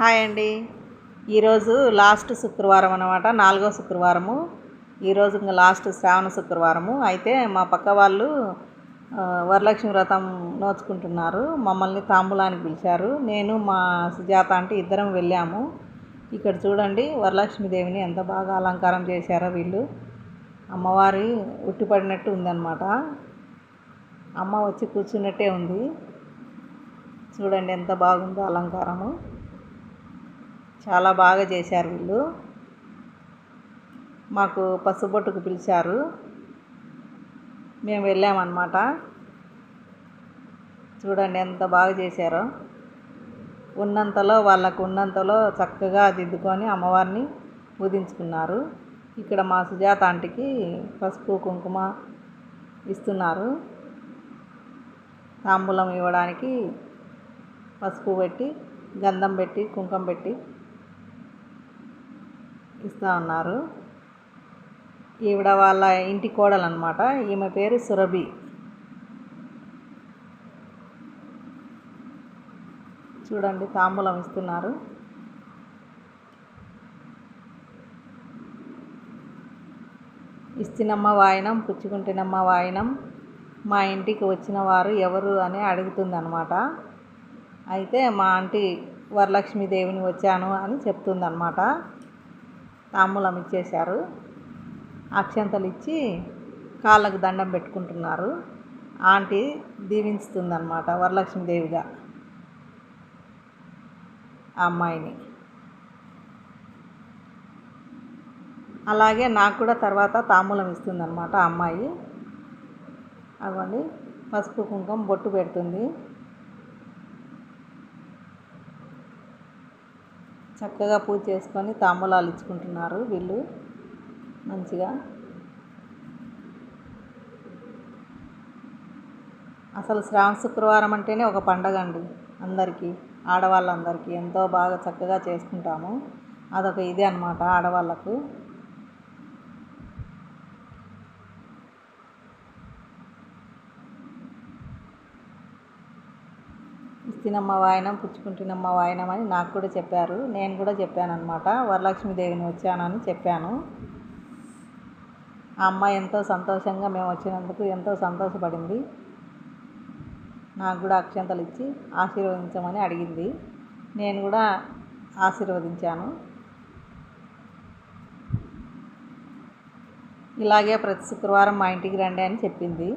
Hi అండి. ఈరోజు last శుక్రవారం అనమాట నాలుగో శుక్రవారము. ఈరోజు ఇంకా లాస్ట్ శ్రావణ శుక్రవారము. అయితే మా పక్క వాళ్ళు వరలక్ష్మి వ్రతం నోచుకుంటున్నారు. మమ్మల్ని తాంబూలానికి పిలిచారు. నేను మా సుజాత అంటే ఇద్దరం వెళ్ళాము. ఇక్కడ చూడండి వరలక్ష్మీదేవిని ఎంత బాగా అలంకారం చేశారో వీళ్ళు. అమ్మవారి ఉట్టిపడినట్టు ఉందన్నమాట. అమ్మ వచ్చి కూర్చున్నట్టే ఉంది. చూడండి ఎంత బాగుందో అలంకారము. చాలా బాగా చేశారు వీళ్ళు. మాకు పసుబొట్టుకు పిలిచారు. మేము వెళ్ళామన్నమాట. చూడండి ఎంత బాగా చేశారో. ఉన్నంతలో వాళ్ళకు ఉన్నంతలో చక్కగా దిద్దుకొని అమ్మవారిని పూజించుకున్నారు. ఇక్కడ మా సుజాత ఆంటీకి పసుపు కుంకుమ ఇస్తున్నారు. తాంబూలం ఇవ్వడానికి పసుపు పెట్టి గంధం పెట్టి కుంకుమ పెట్టి ఇస్తా ఉన్నారు ఈవిడ వాళ్ళ ఇంటి కోడలు అనమాట ఈమె పేరు సురభి. చూడండి తాంబూలం ఇస్తున్నారు. ఇస్తినమ్మ వాయనం పుచ్చుకుంటేనమ్మ వాయనం. మా ఇంటికి వచ్చిన వారు ఎవరు అని అడుగుతుందనమాట అయితే మా ఆంటీ వరలక్ష్మీదేవిని వచ్చాను అని చెప్తుందన్నమాట. తాంబూలం ఇచ్చేశారు. అక్షంతలు ఇచ్చి కాళ్ళకు దండం పెట్టుకుంటున్నారు. ఆంటీ దీవించుతుందన్నమాట వరలక్ష్మీదేవిగా. ఆ అమ్మాయిని. అలాగే నాకు కూడా తర్వాత తాంబూలం ఇస్తుందన్నమాట ఆ అమ్మాయి. అవ్వండి పసుపు కుంకుమ బొట్టు పెడుతుంది. చక్కగా పూజ చేసుకొని తాంబూలాలు ఇచ్చుకుంటున్నారు వీళ్ళు. మంచిగా. అసలు శ్రావణ శుక్రవారం అంటేనే ఒక పండగ అండి అందరికీ ఆడవాళ్ళందరికీ. ఎంతో బాగా చక్కగా చేసుకుంటాము. అదొక ఇదే అనమాట ఆడవాళ్ళకు. ఇస్తినమ్మ వాయనం పుచ్చుకుంటున్నమ్మ వాయనం అని నాకు కూడా చెప్పారు. నేను కూడా చెప్పాను అనమాట వరలక్ష్మీదేవిని వచ్చానని చెప్పాను. ఆ అమ్మాయి ఎంతో సంతోషంగా మేము వచ్చినందుకు ఎంతో సంతోషపడింది. నాకు కూడా అక్షంతలు ఇచ్చి ఆశీర్వదించమని అడిగింది. నేను కూడా ఆశీర్వదించాను. ఇలాగే ప్రతి శుక్రవారం మా ఇంటికి రండి అని చెప్పింది.